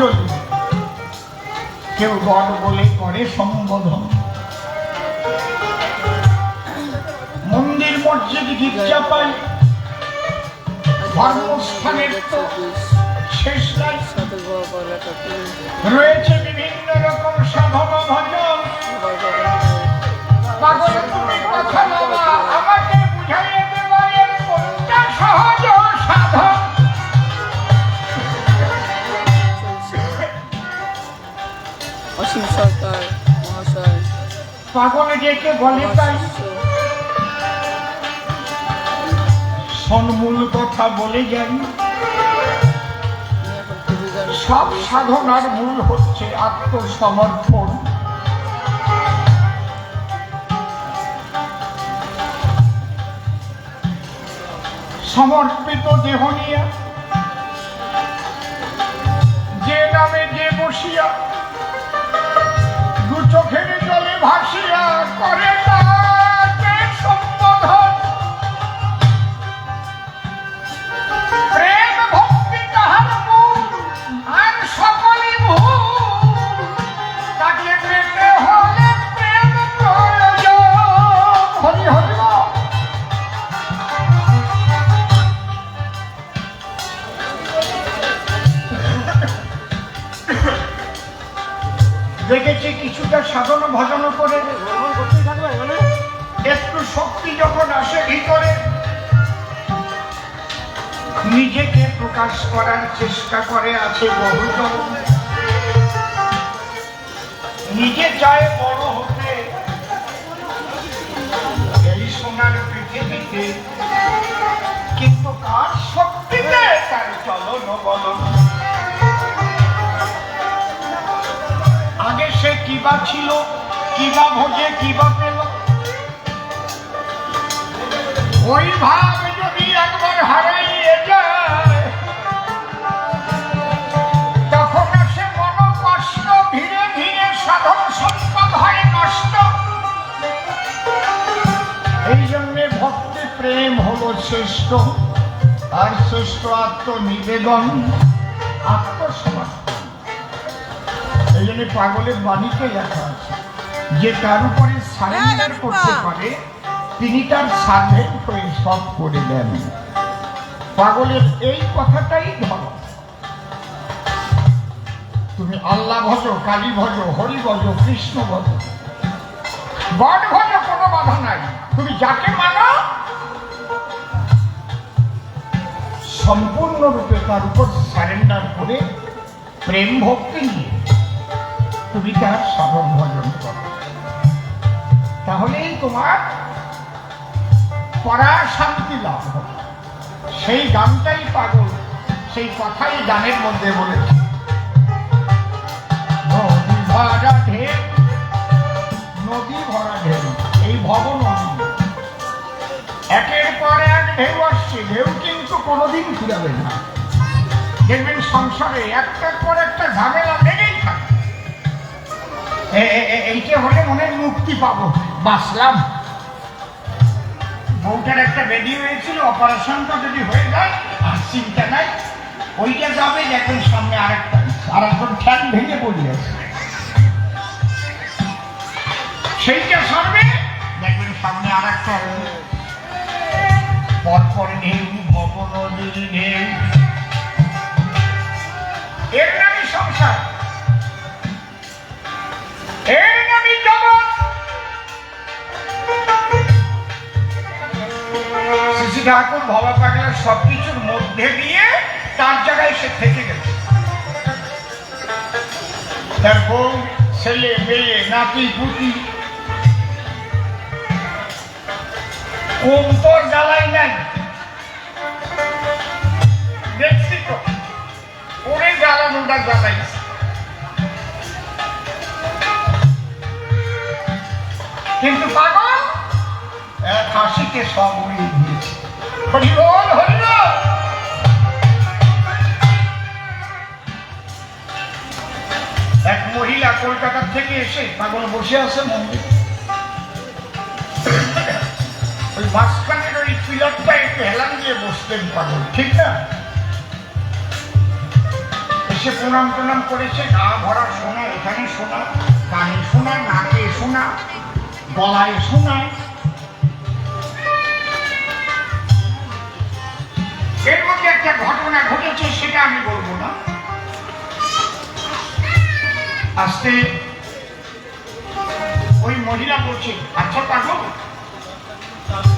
অঞ্জলি কেউ গড বলে করে সম্বোধন। মন্দির মসজিদ গির্জা পায়। ধর্মস্থানের তো শেষ রয়েছে বিভিন্ন রকম পাগল ডেকে বলে তাই? সন্মূল কথা বলে যাই। সব সাধনার মূল হচ্ছে আত্মসমর্পণ। সমর্পিত দেহ যে নামে যে বসিয়া ভাসিয়া করে দেখেছি কিছুটা সাধন ভজন করে। একটু শক্তি যখন আসে ভিতরে, নিজেকে প্রকাশ করার চেষ্টা করে আছে বহুজন। নিজে চায় বড় হতে, এই সোনার পৃথিবীতে, কিন্তু কার শক্তিতে তার চলন বলন? সে কিবা ছিল, কিবা ভোজে কিবা পেল। ওই ভাব যদি একবার হারাইয়ে যায়, তখন আসে মন কষ্ট ধীরে ধীরে সাধন সম্পদ হয় নষ্ট। এই জন্যে ভক্তি প্রেম হলো শ্রেষ্ঠ, আর শ্রেষ্ঠ আত্মনিবেদন। এই পাগলের বাণীতে লেখা আছে যে তার উপরে সারেন্ডার করতে পারে তিনি তার সার্ভেন্ট হয়ে সব করে দেন। পাগলের এই কথাটাই ধরো। তুমি আল্লাহ ভজ কালী ভজ হরি ভজ কৃষ্ণ ভজ। গড ভজ কোনো বাধা নাই। তুমি যাকে মানো সম্পূর্ণরূপে তার উপর সারেন্ডার করে প্রেম ভক্তি নিয়ে তুমি তার সাধন ভজন করো। তাহলেই তোমার পড়া শান্তি লাভ হবে। সেই গানটাই পাগল, সেই কথাই গানের মধ্যে বলেছে নদী ভরা ঢেউ নদী ভরা ঢেউ এই ভব নদী একের পর এক ঢেউ আসছে, ঢেউ কিন্তু কোনোদিন ফিরাবে না। দেখবেন সংসারে একটার পর একটা ঝামেলা এ- এইটা হলে মনে মুক্তি পাবো। বাঁচলাম। বউটার একটা বেদি হয়েছিল, অপারেশনটা যদি হয়ে যায়, আর চিন্তা নাই, ওইটা যাবে দেখবেন সামনে আরেকটা। আর একজন ঠ্যাং ভেঙে পড়ে আছে। সেইটা সামনে দেখবেন সামনে আরেকটা। পরপর নেই ভব নদীর নেই। এর নামই সংসার। ঠাকুর, ভবা পাগলার সবকিছুর মধ্যে দিয়ে তার জায়গায় সে থেকে গেছে। তার বউ, ছেলে, মেয়ে, নাতি, পুতি। কোন তোর জ্বালাই নাই। দেখছি তো। ওরে জ্বালানোটা জ্বালাইছে। কিন্তু পাগল? এক হাসিকে সব উড়িয়ে দিয়েছে। হরিবল হরিবল! এক মহিলা কলকাতা থেকে এসে পাগল বসে আছে মন্দির। ওই মাঝখানের ওই পিলারটা একটু হেলান দিয়ে বসতেন পাগল ঠিক না? এসে প্রণাম প্রণাম করেছে গা ভরা সোনা এখানে সোনা কানে সোনা নাকে সোনা। গলায় সোনা এর মধ্যে একটা ঘটনা ঘটেছে, সেটা আমি বলব না। আসতে ওই মহিলা বলছে আচ্ছা পাগল,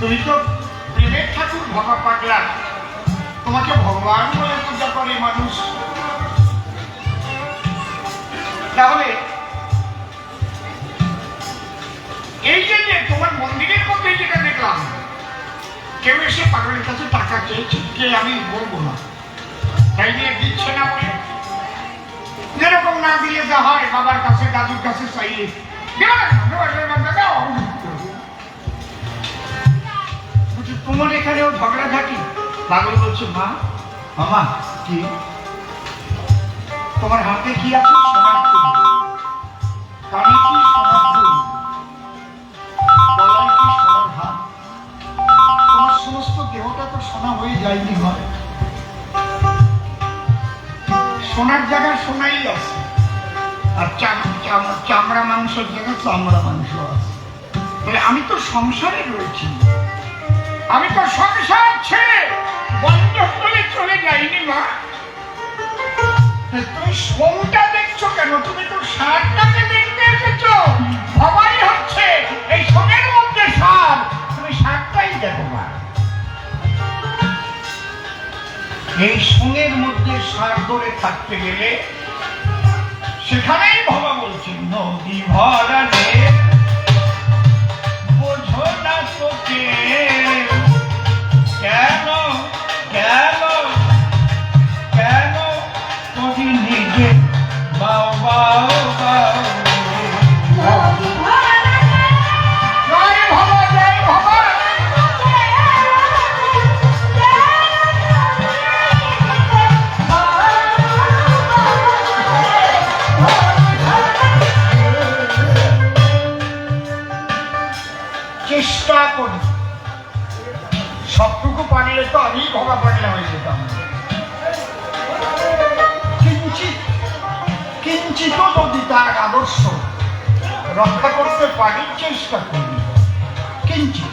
তুমি তো প্রেমের ঠাকুর ভাবা পাগলা। তোমাকে ভগবান বলে পূজা করে মানুষ। তাহলে এই যে যে তোমার মন্দিরের মধ্যে যেটা দেখলাম কেউ এসে পাগলের কাছে টাকা চেয়েছে কে আমি বলব না। তাই নিয়ে দিচ্ছে না বলে যেরকম না দিলে যা হয় বাবার কাছে দাদুর কাছে। বলছি, তোমার এখানেও ঝগড়া ঝাঁটি পাগল বলছে মা মামা কি? তোমার হাতে কি আছে? সোনার কানে সোনা হয়ে যায়নি হয়? সোনার জায়গায় সোনাই আছে। আর চাম- চাম- চামড়া মাংসের জায়গায় চামড়া মাংস আছে। তাহলে আমি তো সংসারে রয়েছি। আমি তো সংসার ছেড়ে বন্ধ করে চলে যাইনি, মা। তুমি সোমটা দেখছ কেন? তুমি তো সারটাকে দেখতে এসেছ। ভবাই হচ্ছে এই সোমের মধ্যে সার। তুমি সারটাই দেখো, মা। এই সুনের মধ্যে সার ধরে থাকতে গেলে সেখানেই ভবা বলছেন নদী ভরা পারলে তো আমি ভবা পাগলা হয়ে যেতাম কিঞ্চিত যদি তার আদর্শ রক্ষা করতে পারি চেষ্টা করি, কিঞ্চিত।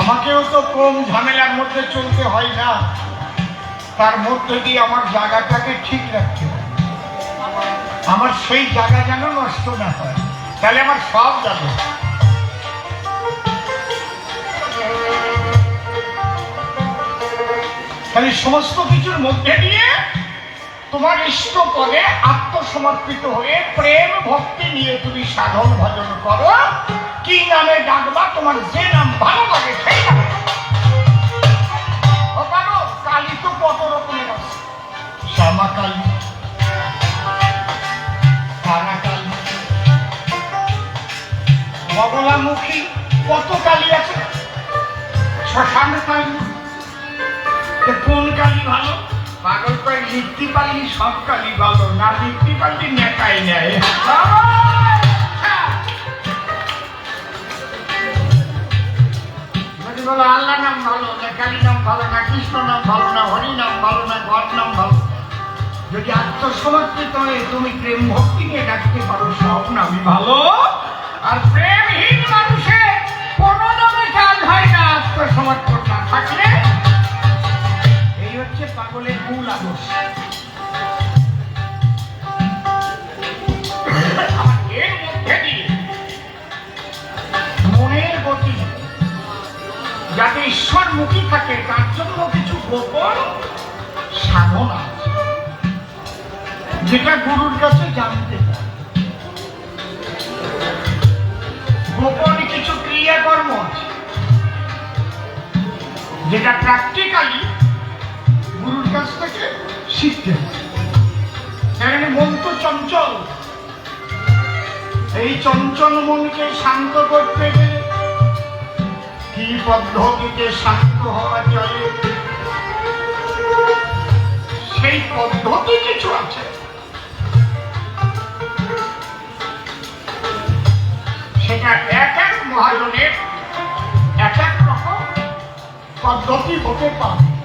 আমাকেও তো কম ঝামেলার মধ্যে চলতে হয় না। তার মধ্যে দিয়ে আমার জায়গাটাকে ঠিক রাখতে হয় আমার সেই জায়গা যেন নষ্ট না হয়। তাহলে আমার সব যাবে তাহলে সমস্ত কিছুর মধ্যে দিয়ে তোমার ইষ্ট পদে আত্মসমর্পিত হয়ে প্রেম ভক্তি নিয়ে তুমি সাধন ভজন করো। কি নামে ডাকবা, তোমার যে নাম ভালো লাগে সেই নাম কালী তো কত রকমের আছে। শ্যামা কালী তারা বগলামুখী, কত কালী আছে? শ্মশান কালী কোন কালী ভালো? পাগল করে লিখতে পারলি, সব কালী ভালো। না লিখতে পারলি নেকাই নেয়। বলো আল্লাহ নাম ভালো, না কালী নাম ভালো, না কৃষ্ণ নাম ভালো, না হরি নাম ভালো, না গড নাম ভালো, যদি আত্মসমর্পিত হয়ে তুমি প্রেম ভক্তি নিয়ে ডাকতে পারো, সব নামই ভালো। আর প্রেমহীন মানুষের কোনো নামে কাজ হয় না, আত্মসমর্পণ না থাকলে ঈশ্বরমুখী থাকে তার জন্য কিছু গোপন সাধনা যেটা গুরুর কাছে জানতে গোপন কিছু ক্রিয়াকর্ম আছে, যেটা প্র্যাকটিক্যালি গুরুর কাছ থেকে শিখতে হয়। মন তো চঞ্চল। এই চঞ্চল মনকে শান্ত করতে গেলে কি পদ্ধতিতে শান্ত হওয়া চলে? সেই পদ্ধতি কিছু আছে। সেটা এক এক মহাজনের এক এক রকম পদ্ধতি হতে পারে।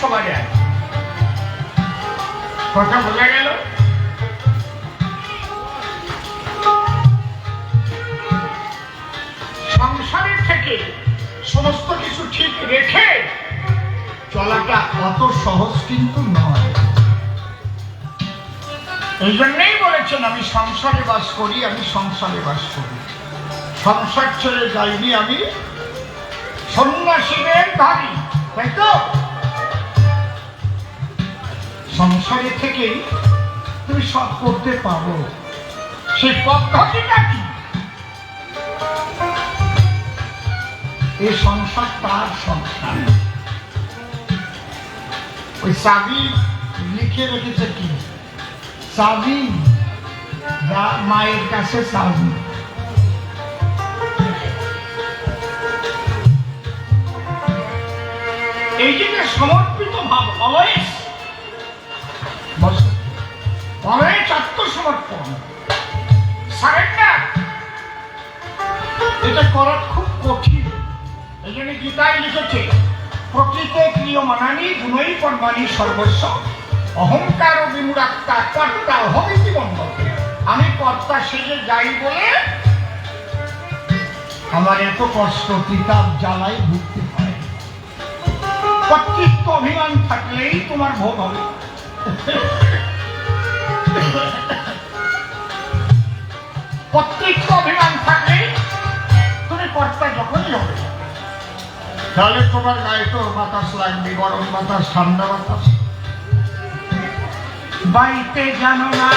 সবারই আছে কথা বোঝা গেল? সংসারের থেকে সমস্ত কিছু ঠিক রেখে চলাটা অত সহজ কিন্তু নয়। এই জন্যই বলেছেন, আমি সংসারে বাস করি, আমি সংসারে বাস করি। সংসার ছেড়ে যাইনি আমি। সন্ন্যাসীদের ধারি তাই তো? সংসারে থেকেই তুমি সব করতে পারো। সেই পদ্ধতিটা কি? এই সংসার তার সংসার। ওই চাবি লিখে রেখেছে কি? চাবি মায়ের কাছে চাবি এই যে সমর্পিত ভাব অলয়েস অলয়েস আত্মসমর্পণ সারেন্ডার এটা করা খুব কঠিন। এই জন্য গীতায় লিখেছে, প্রকৃতে ক্রিয়মানানি গুণই কর্মানি সর্বস্ব। অহংকার ও বিমুরাত্মা কর্তা অহমিতি মন্ডল আমি কর্তা সেজে যাই বলে, আমার এত কষ্ট কিতাব জ্বালাই ভুগতে হয়। কর্তৃত্ব অভিমান থাকলেই তোমার ভোগ হবে। কর্তৃত্ব অভিমান থাকলে তুমি কর্তা যখনই হবে। তাহলে তোমার গায়ে তো বাতাস লাগবে গরম বাতাস ঠান্ডা বাতাস। বাড়িতে জানো না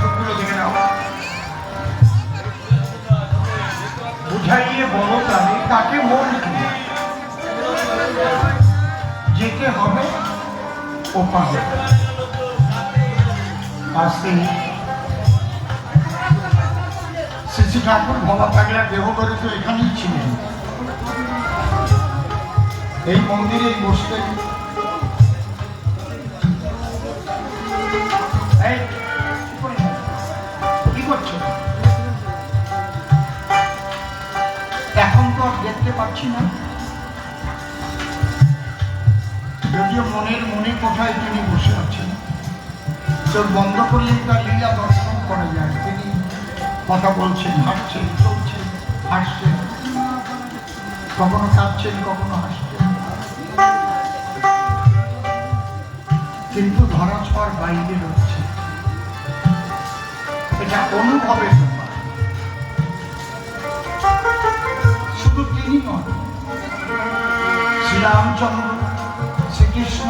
সুরগুলো দেখে নাও বুঝাইয়ে বলো তাহলে তাকে মন যেতে হবে ও পাবে আসতে শ্রী ঠাকুর ভবা পাগলা দেহ করে তো এখানেই ছিলেন। এই মন্দিরে বসতেন তো আর দেখতে পাচ্ছি না। যদিও মনের মনে কোথায় তিনি বসে আছেন। চোখ বন্ধ করলে তার লীলা দর্শন করা যায়। তিনি কথা বলছেন হাঁটছেন চলছেন, হাসছেন। কখনো কাঁদছেন, কখনো হাসছেন। কিন্তু ধরা ছোঁয়ার বাইরে রয়েছে। এটা অনুভবের তিনি শ্রীরামচন্দ্র শ্রীকৃষ্ণ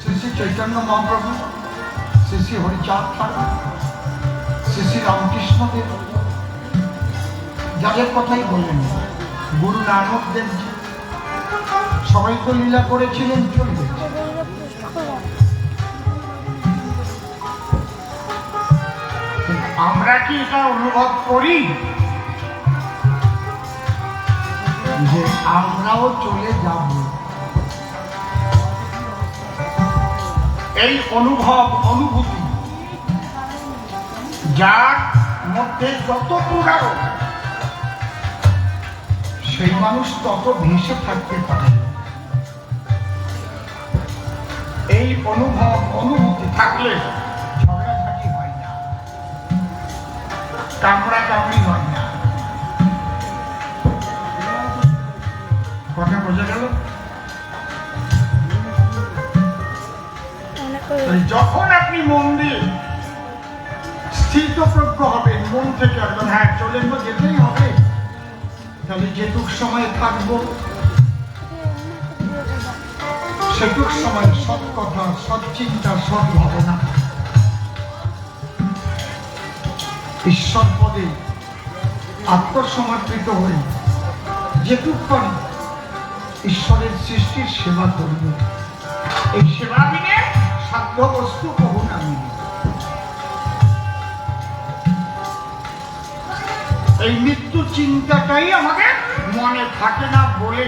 শ্রী শ্রী চৈতন্য মহাপ্রভু, শ্রী শ্রী হরিচাঁদ ঠাকুর, শ্রী শ্রী রামকৃষ্ণদেব যাদের কথাই বললেন গুরু নানক দেবজি। সবাই তো লীলা করেছিলেন, চলবে। আমরা কি এটা অনুভব করি? যে আমরাও চলে যাব। এই অনুভব, অনুভূতি, যার মধ্যে যত পুরারো সেই মানুষ তত ভেসে থাকতে পারে। এই অনুভব, অনুভূতি থাকলে ঝগড়াঝাটি হয় না। কামড়া কামড়ি হয় বোঝা গেল। যখন আপনি মন দিয়ে স্থিতপ্রজ্ঞ হবেন মন থেকে একদম হ্যাঁ চলে তো যেতেই হবে। তাহলে যেটুক সময় থাকব সেটুক সময় সৎ কথা সৎ চিন্তা সৎ ভাবনা। ঈশ্বর পদে আত্মসমর্পিত হয়ে যেটুক পারি ঈশ্বরের সৃষ্টির সেবা করব। এই সেবা দিনে সাধ্য বস্তু কখন আমি এই মৃত্যু চিন্তাটাই আমাদের মনে থাকে না বলে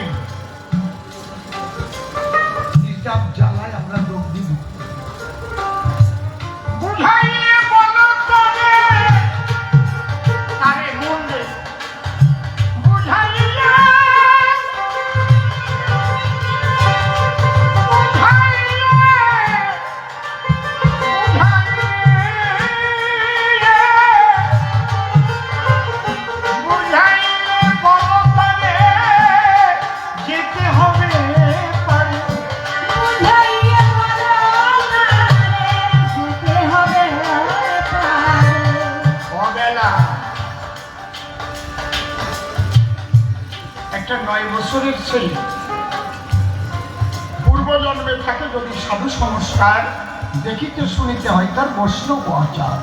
শুনিতে হয়? তার বৈষ্ণব আচার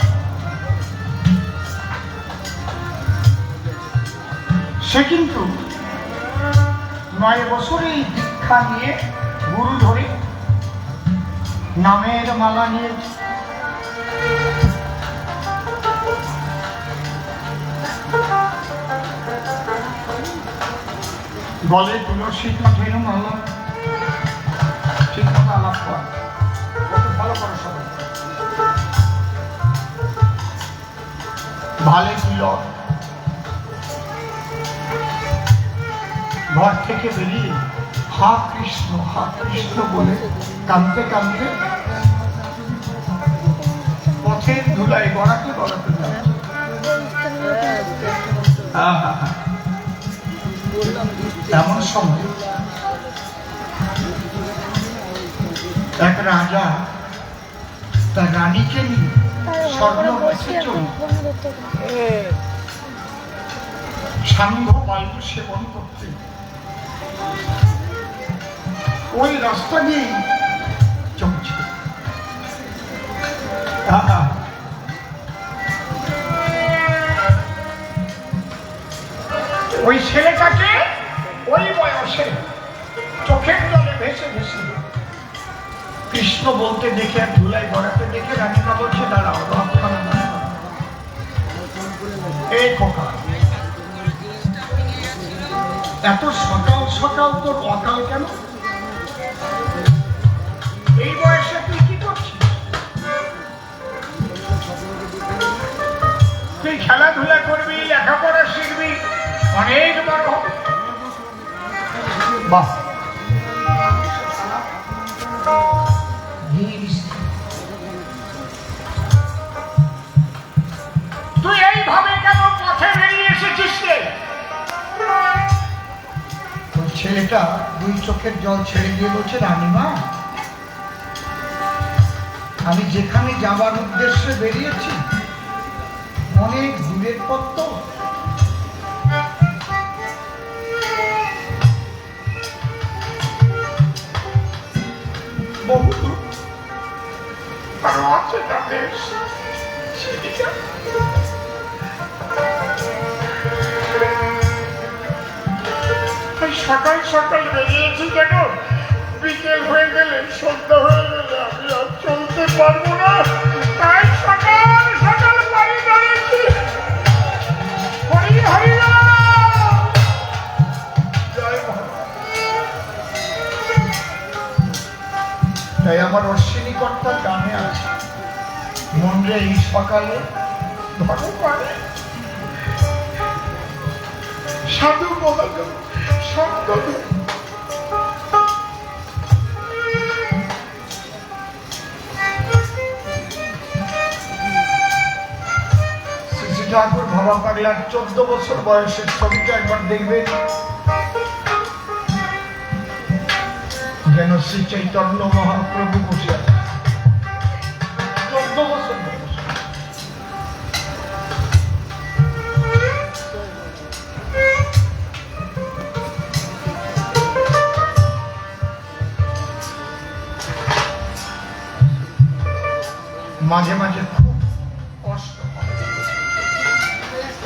সে কিন্তু নয় বছরে দীক্ষা নিয়ে গুরু ধরে নামের মালা নিয়ে বলে তুলসী কাঠের মালা। ঠিক মতো আলাপ কর। ভালো করো সবাই। ভালে ছিল ঘর থেকে বেরিয়ে, হা কৃষ্ণ হা কৃষ্ণ বলে কাঁদতে কাঁদতে পথের ধুলায় গড়াতে গড়াতে যাচ্ছে। এমন সময় এক রাজা তার রানীকে নিয়ে সেবন করতে। ওই রাস্তা ওই ছেলেটাকে ওই বয়সে চোখের জলে ভেসে ভেসে কৃষ্ণ বলতে দেখে আর ধুলাই গড়াতে দেখে এই এত সকাল সকাল তোর অকাল কেন? এই বয়সে তুই কি করছিস? তুই খেলাধুলা করবি, লেখাপড়া শিখবি, অনেক বড় বাহ। ছেলেটা দুই চোখের জল ছেড়ে দিয়ে বলছে রানীমা আমি যেখানে যাবার উদ্দেশ্যে বেরিয়েছি, অনেক দূরের পথ তো। বহু দূর আছে সকাল সকাল বেরিয়েছি কেন? বিকেল হয়ে গেলে, সন্ধ্যা হয়ে গেলে আমি আর চলতে পারব না। তাই সকাল তাই আমার অশ্বিনী কর্তার গানে আছে। মন রে এই সকালে ধরো পারে। সাধু মহাজন। শ্রী ঠাকুর ভাবা পাগলার চোদ্দ বছর বয়সের ছবিটা একবার দেখবেন। যেন শ্রী চৈতন্য মহাপ্রভু বসে মাঝে মাঝে খুব কষ্ট হয়।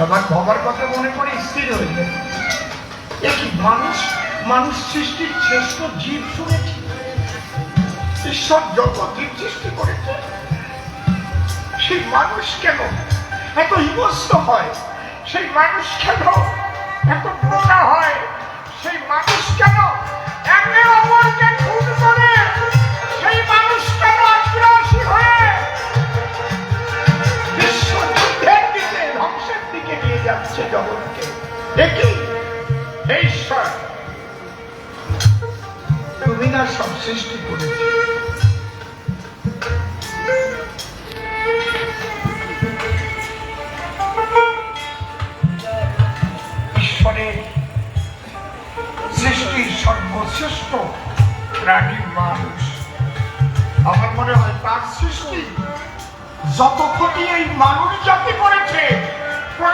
আবার বাবার কথা মনে করে স্থির হয়ে যায়। এ কি মানুষ? মানুষ সৃষ্টির শ্রেষ্ঠ জীব শুনেছি ঈশ্বর যত জীব সৃষ্টি করেছে, সেই মানুষ কেন এত হিংস্র হয়? সেই মানুষ কেন এত বোকা হয়? সেই মানুষ কেন একে অপরকে জগৎকে। দেখি ঈশ্বর তুমি না সব সৃষ্টি করেছি। ঈশ্বরের সৃষ্টির সর্বশ্রেষ্ঠ প্রাণী মানুষ। আমার মনে হয় তার সৃষ্টি যত ক্ষতি এই মানুষ জাতি করেছে কোন